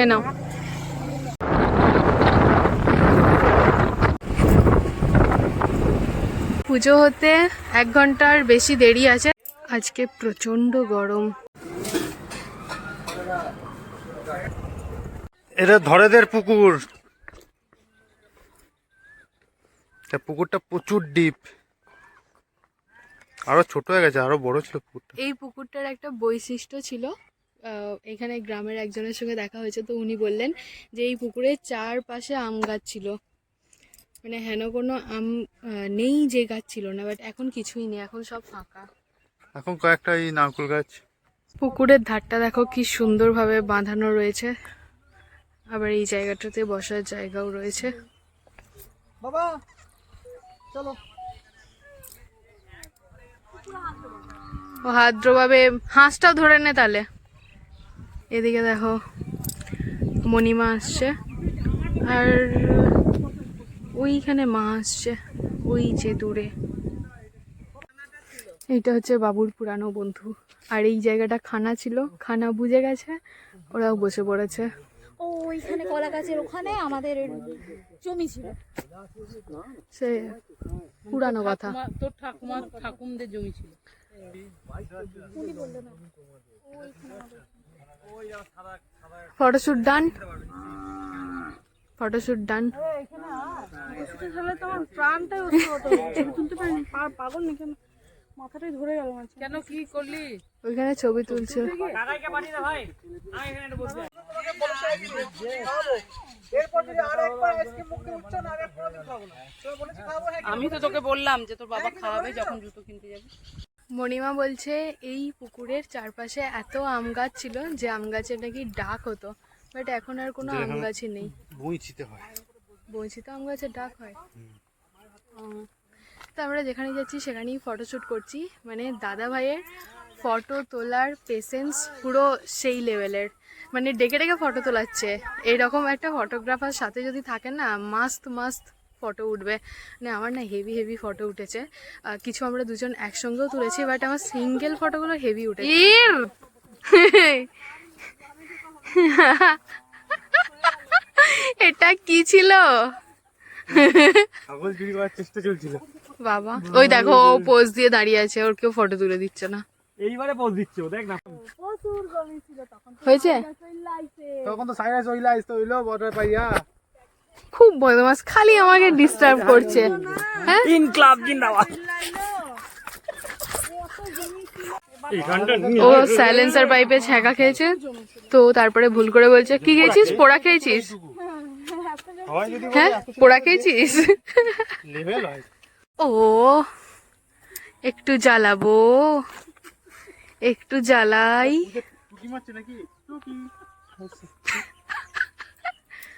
এ নাও। পুজো হতে এক ঘণ্টার বেশি দেরি আছে। আজকে প্রচণ্ড গরম। এটা ধরেদের পুকুর। পুকুরটা প্রচুর ডিপ আরও ছোট হয়ে গেছে আরও বড় ছিল পুকুরটা। এই পুকুরটার একটা বৈশিষ্ট্য ছিল এখানে গ্রামের একজনের সঙ্গে দেখা হয়েছে তো উনি বললেন যে এই পুকুরের চারপাশে আম গাছ ছিল। মানে হেন কোনো আম নেই যে গাছ ছিল না বাট এখন কিছুই নেই এখন সব ফাঁকা। এখন কয়েকটা এই নারকুল গাছ। পুকুরের ধারটা দেখো কি সুন্দরভাবে বাঁধানো রয়েছে। আবার এই জায়গাটাতে বসার জায়গাও রয়েছে। বাবা চলো। ও হাঁসটাও ধরে নে তাহলে। এদিকে দেখো মণিমা আসছে। আর ওইখানে মা আসছে ওই যে দূরে। এইটা হচ্ছে বাবুর পুরানো বন্ধু। আর এই জায়গাটা খানা ছিল খানা বুঝে গেছে ওরাও বসে পড়েছে। ও ওইখানে কলা গাছের ওখানে আমাদের জমি ছিল। সে পুরানো কথা। তোর ঠাকুমা ঠাকুমদের জমি ছিল। ফটোশ্যুট ডান ফটোশ্যুট ডান কি করলি ওইখানে ছবি তুলছে। আমি তো তোকে বললাম যে তোর বাবা খাওয়াবে যখন জুতো কিনতে যাবি। মণিমা বলছে এই পুকুরের চারপাশে এত আম গাছ ছিল যে আম গাছের নাকি ডাক হতো বাট এখন আর কোনো আম গাছই নেই। বইছিতে হয়। বলছি তো আম গাছের ডাক হয়। তো আমরা যেখানে যাচ্ছি সেখানেই ফটোশ্যুট করছি। মানে দাদা ভাইয়ের ফটো তোলার পেশেন্স পুরো সেই লেভেলের মানে ডেকে ডেকে ফটো তোলাচ্ছে। এইরকম একটা ফটোগ্রাফার সাথে যদি থাকে না মাস্ত মাস্ত ফটো উঠবে। মানে আমার না হেভি হেভি ফটো উঠেছে। কিছু আমরা দুজন একসঙ্গেও তুলেছি বাট আমার সিঙ্গেল ফটোগুলো হেভি উঠেছে। এটা কি ছিল? চেষ্টা চলছিল। বাবা ওই দেখো ও পোজ দিয়ে দাঁড়িয়ে আছে ওর কেউ ফটো তুলে দিচ্ছে না। এইবারে পোজ দিচ্ছে ও দেখ না। হয়েছে? তখন তো সাইরাস হইলা আসতে হইল বর্ডার পাইয়া। খুব বদমাস খালি আমাকে ডিস্টার্ব করছে। হ্যাঁ? তিন ক্লাব জিন্দাবাদ ও সাইলেন্সার পাইপে ছ্যাঁকা খেয়েছে তো তারপরে ভুল করে বলছে কি খেয়েছিস? পোড়া খেয়েছিস? হ্যাঁ পোড়া খেয়েছিস? ও একটু জ্বালাবো একটু জ্বালাই।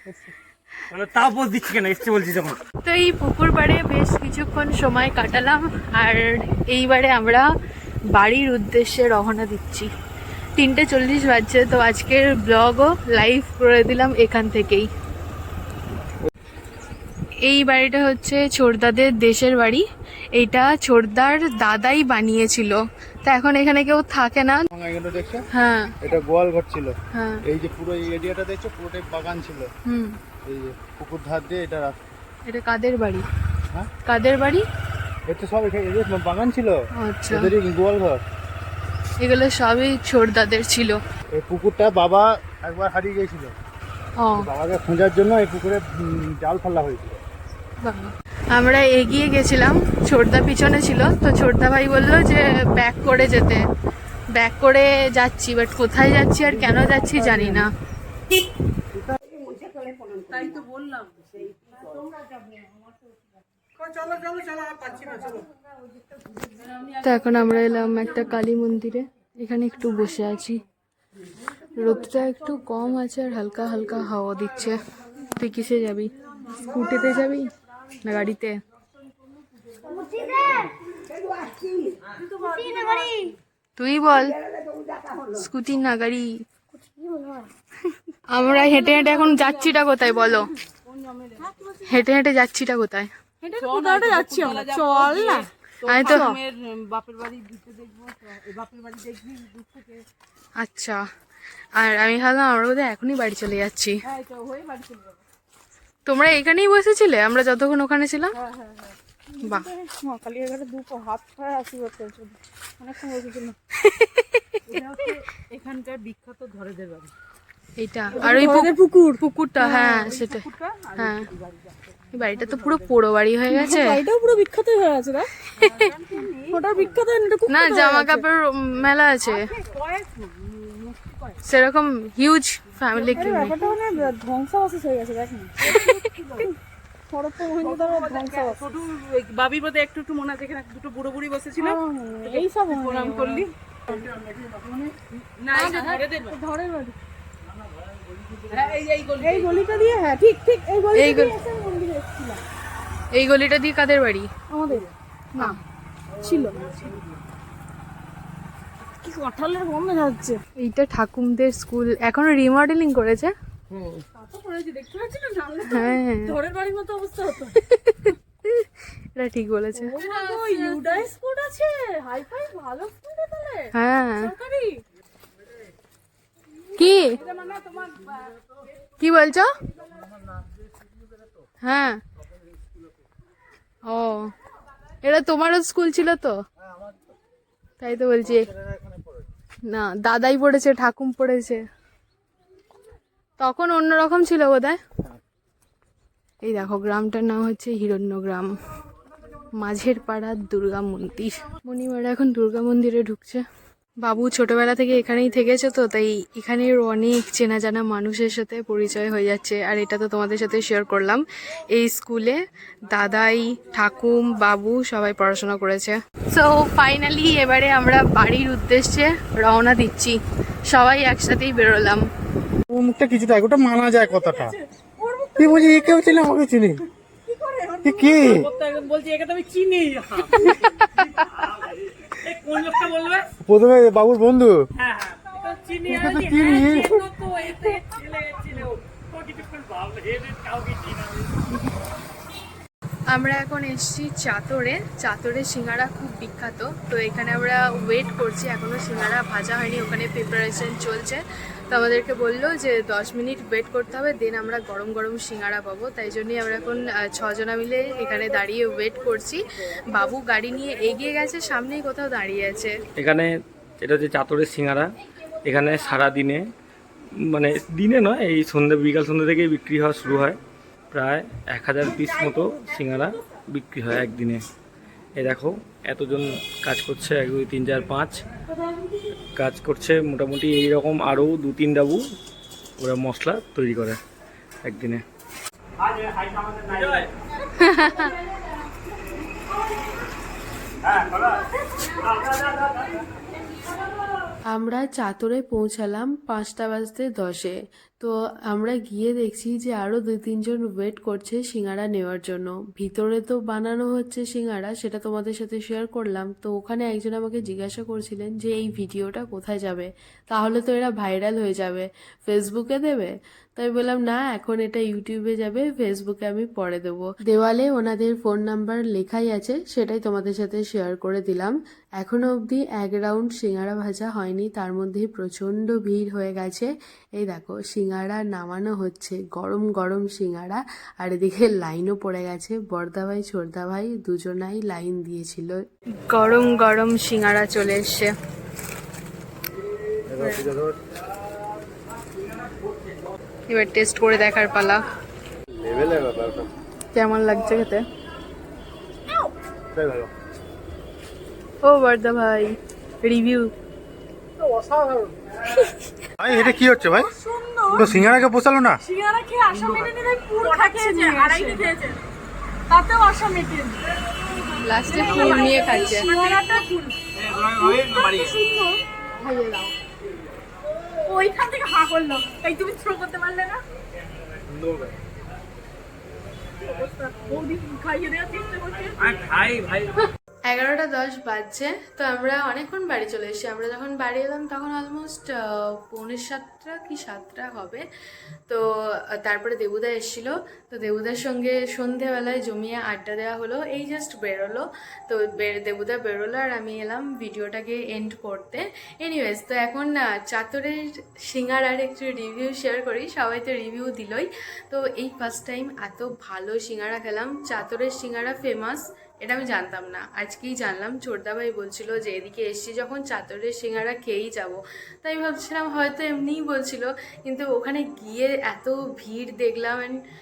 মানে তাও পোজ দিচ্ছি কেন? এসছে বলছি যখন। তো এই পুকুর পাড়ে বেশ কিছুক্ষণ সময় কাটালাম আর এইবারে আমরা বাড়ির উদ্দেশ্যে রওনা দিচ্ছি। তিনটে চল্লিশ বাজছে তো আজকের ব্লগও লাইভ করে দিলাম এখান থেকেই। এই বাড়িটা হচ্ছে ছোড়দাদের দেশের বাড়ি। এইটা ছোড়দার দাদাই বানিয়েছিল। তা এখন এখানে কেউ থাকে না। হ্যাঁ। এটা গোয়াল ঘর ছিল। হ্যাঁ। এই যে পুরো এই এরিয়াটা দেখছ? পুরোটাই বাগান ছিল। হুম। এই যে পুকুর ধার দিয়ে এটা এটা কাদের বাড়ি? হ্যাঁ? কাদের বাড়ি? এটা সব এখানে বাগান ছিল। আচ্ছা। এদেরই গোয়াল ঘর। এগুলো সবই ছোড়দাদের ছিল। এই পুকুরটা বাবা একবার হারিয়ে গিয়েছিল। বাবাকে খোঁজার জন্য এই পুকুরে জাল ফেলা হয়েছিল। আমরা এগিয়ে গেছিলাম ছোটদা পিছনে ছিল। তো ছোটদা ভাই বলল যে ব্যাক করে যেতে। ব্যাক করে যাচ্ছি বাট কোথায় যাচ্ছি আর কেন যাচ্ছি জানি না। তাই তো বললাম। তো এখন আমরা এলাম একটা কালী মন্দিরে। এখানে একটু বসে আছি। রোদটা একটু কম আছে আর হালকা হালকা হাওয়া দিচ্ছে। তুই কিসে যাবি? স্কুটিতে যাবি না গাড়িতে? তুই বল। স্কুটি না গাড়ি। আমরা হেঁটে হেঁটে এখন যাচ্ছিটা কোথায় বলো? হেঁটে হেঁটে যাচ্ছিটা কোথায়? যাচ্ছি আমরা? চল না। আমি তো বাপের বাড়ি বাপের বাড়ি দেখবি আচ্ছা। আর আমি ভাবলাম আমরা বোধহয় এখনই বাড়ি চলে যাচ্ছি। হ্যাঁ তোমরা এখানেই বসেছিলে? আমরা যতক্ষণ ওখানে ছিলাম? হ্যাঁ হ্যাঁ বাহ। দুটো হাত আসি অনেকক্ষণ এখানকার বিখ্যাত ধরেদের বাড়ি। এইটা। আর ওই পুকুর। পুকুর। পুকুরটা হ্যাঁ সেটা। হ্যাঁ। এই বাড়িটা তো পুরো পোড়ো বাড়ি হয়ে গেছে। বাড়িটাও পুরো বিখ্যাত হয়ে আছে না? ওটা বিখ্যাত না জামা কাপড় মেলা আছে। সেরকম হিউজ ফ্যামিলি ধ্বংসাবশেষ হয়ে গেছে দেখ। না হরপ্পা বাবির বোধহয় একটু একটু মনে আছে দুটো বুড়ো বুড়ি বসেছিল। এই সব প্রণাম করলি। না এই যে ধরেদের বাড়ি। ধরের বাড়ি হ্যাঁ, এই এই গলি এই গলিটা দিয়ে হ্যাঁ ঠিক ঠিক এই গলিটা দিয়ে মন্দিরে এসেছিলাম। এই গলিটা দিয়ে কাদের বাড়ি? আমাদের? না ছিল। কি কাঁঠালের গন্ধ যাচ্ছে। এইটা ঠাকুমদের স্কুল। এখনও রিমডেলিং করেছে? হ্যাঁ ধরের বাড়ির মতো অবস্থা হতো। এটা ঠিক বলেছে। ও ইউডাই স্কুল আছে। হাই ফাই ভালো স্কুল তাহলে। হ্যাঁ। সরকারি। কি? কি বলছো? হ্যাঁ। ও, এটা তোমারও স্কুল ছিল তো? তাই তো বলছি। না, দাদাই পড়েছে, ঠাকুম পড়েছে। তখন অন্যরকম ছিল বোধহয়? এই দেখো, গ্রামটার নাম হচ্ছে হিরণ্যগ্রাম। মাঝের পাড়ার দুর্গা মন্দির। মণিমারা এখন দুর্গা মন্দিরে ঢুকছে। বাবু ছোটবেলা থেকে এখানেই থেকেছে তো তাই এখানের অনেক চেনা জানা মানুষের সাথে পরিচয় হয়ে যাচ্ছে। আর এটা তো তোমাদের সাথে শেয়ার করলাম। এই স্কুলে দাদাই ঠাকুম বাবু সবাই পড়াশোনা করেছে। সো ফাইনালি এবারে আমরা বাড়ির উদ্দেশ্যে রওনা দিচ্ছি। সবাই একসাথেই বেরোলাম। মুখটা কিছুটা ওটা মানা যায় কথাটা। কি বলছি? এ কেউ চিনি? আমাকে চিনি? কে? বলছি একে তো আমি চিনি। কোন লোকটা বলবে? প্রথমে বাবুর বন্ধু। হ্যাঁ হ্যাঁ। চিনি চিনি। হ্যাঁ, তো এতে ছেলে ছেলে। তো কিছুক্ষণ ভাবলো এদের কাউকে চিনি আমরা এখন এসছি চাতরে। চাতরে সিঙ্গারা খুব বিখ্যাত। তো এখানে আমরা ওয়েট করছি। এখনও সিঙ্গারা ভাজা হয়নি। ওখানে প্রিপারেশন চলছে। আমাদেরকে বলল যে দশ মিনিট ওয়েট করতে হবে দেন আমরা গরম গরম সিঙ্গারা পাবো। তাই জন্যই আমরা এখন ছজনা মিলে এখানে দাঁড়িয়ে ওয়েট করছি। বাবু গাড়ি নিয়ে এগিয়ে গেছে, সামনেই কোথাও দাঁড়িয়ে আছে। এখানে এটা হচ্ছে চাতরের সিঙ্গারা। এখানে সারা দিনে মানে দিনে নয়, এই সন্ধ্যে, বিকাল সন্ধ্যে থেকেই বিক্রি হওয়া শুরু হয়। প্রায় এক হাজার পিস মতো সিঙ্গারা বিক্রি হয় একদিনে। এ দেখো, এতজন কাজ করছে, এক, দুই, তিন, চার, পাঁচ। কাজ করছে মোটামুটি এইরকম আরও দু, তিন ডাবু। ওরা মশলা তৈরি করে একদিনে। আমরা চাতরে পৌঁছালাম পাঁচটা বাজতে দশে। তো আমরা গিয়ে দেখছি যে আরও দুই, তিনজন ওয়েট করছে সিঙ্গারা নেওয়ার জন্য। ভিতরে তো বানানো হচ্ছে সিঙ্গারা, সেটা তোমাদের সাথে শেয়ার করলাম। তো ওখানে একজন আমাকে জিজ্ঞাসা করছিলেন যে, এই ভিডিওটা কোথায় যাবে? তাহলে তো এরা ভাইরাল হয়ে যাবে। ফেসবুকে দেবে? তাই বললাম, না, এখন এটা ইউটিউবে যাবে ফেসবুকে আমি পরে দেবো। দেওয়ালে ওনাদের ফোন নাম্বার লেখাই আছে, সেটাই তোমাদের সাথে শেয়ার করে দিলাম। এখনও অবধি এক রাউন্ড সিঙ্গারা ভাজা হয়নি, তার মধ্যে প্রচণ্ড ভিড় হয়ে গেছে। এই দেখো, সিঙ্গারা নামানো হচ্ছে। গরম গরম সিঙ্গারা। আর এদিকে লাইনও পড়ে গেছে। বর্দা ভাই দুজনাই লাইন দিয়েছিল। গরম গরম সিঙ্গারা চলে এসছে। এবার টেস্ট করে দেখার পালা। কেমন লাগছে খেতে? ও বর্দা ভাই রিভিউ ভাই এটা কি হচ্ছে ভাই? তো সিঙ্গারাকে পোষালো না? সিঙ্গারা খেয়ে আশা মেটে নিলে পুরো খাচ্ছে আড়াইটে খেয়েছে। তাতেও আশা মেটে লাস্টে ফুল নিয়ে খাচ্ছে। সিঙ্গারাটা ফুল। ওইখান থেকে হা করল। তাই তুমি থ্রো করতে পারলে না? বৌদি খাইয়ে দেওয়ার চেষ্টা করছে। খাই ভাই। এগারোটা দশ বাজছে, তো আমরা অনেকক্ষণ বাড়ি চলে এসেছি। আমরা যখন বাড়ি এলাম তখন অলমোস্ট পৌনে সাতটা কি সাতটা হবে। তো তারপরে দেবুদা এসেছিল। তো দেবুদার সঙ্গে সন্ধেবেলায় জমিয়ে আড্ডা দেওয়া হলো। এই জাস্ট বেরোলো। তো দেবুদা বেরোলো আর আমি এলাম ভিডিওটাকে এন্ড করতে। এনিওয়েজ তো এখন চাতরের সিঙ্গারার একটু রিভিউ শেয়ার করি। সবাই তো রিভিউ দিলই। তো এই ফার্স্ট টাইম এত ভালো সিঙ্গারা খেলাম। চাতরের সিঙ্গারা ফেমাস এটা আমি জানতাম না। আজকেই জানলাম চোরদাভাই বলছিল যে, এদিকে এসছি, যখন চাতরের সিঙ্গারা খেয়েই যাব। তাই ভাবছিলাম হয়তো এমনিই বলছিল, কিন্তু ওখানে গিয়ে এত ভিড় দেখলাম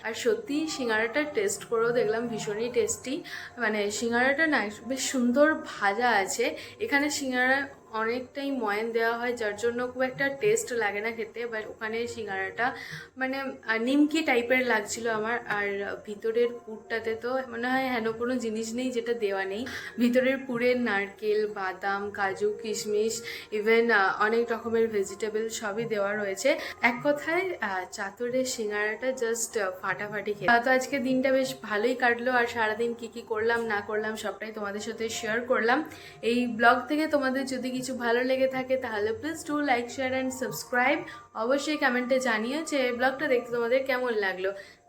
আর সত্যি সিঙ্গারাটা টেস্ট করেও দেখলাম ভীষণই টেস্টি মানে সিঙ্গারাটা না, বেশ সুন্দর ভাজা আছে। এখানে সিঙ্গারা অনেকটাই ময়ান দেওয়া হয়, যার জন্য খুব একটা টেস্ট লাগে না খেতে। বাট ওখানে সিঙ্গারাটা মানে নিমকি টাইপের লাগছিল আমার। আর ভিতরের পুরটাতে তো মনে হয় হেন কোনো জিনিস নেই যেটা দেওয়া নেই। ভিতরের পুরে নারকেল, বাদাম, কাজু, কিশমিশ ইভেন অনেক রকমের ভেজিটেবল সবই দেওয়া রয়েছে। এক কথায় চাতুরের সিঙ্গারাটা জাস্ট ফাটাফাটি খেয়ে তো আজকে দিনটা বেশ ভালোই কাটলো। আর সারাদিন কি কি করলাম, না করলাম, সবটাই তোমাদের সাথে শেয়ার করলাম। এই ব্লগ থেকে তোমাদের যদি কিছু ভালো লেগে থাকে, তাহলে please to like share and subscribe অবশ্যই কমেন্টে জানিও যে ব্লগটা দেখতে তোমাদের কেমন লাগল।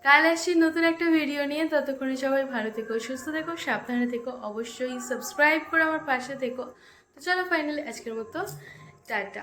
কাল আসছি নতুন একটা ভিডিও নিয়ে। ততক্ষণে সবাই ভালো থেকো, সুস্থ থেকো, সাবধানে থেকো, অবশ্যই সাবস্ক্রাইব করে আমার পাশে থেকো। তো চলো ফাইনালি আজকের মতো, টাটা।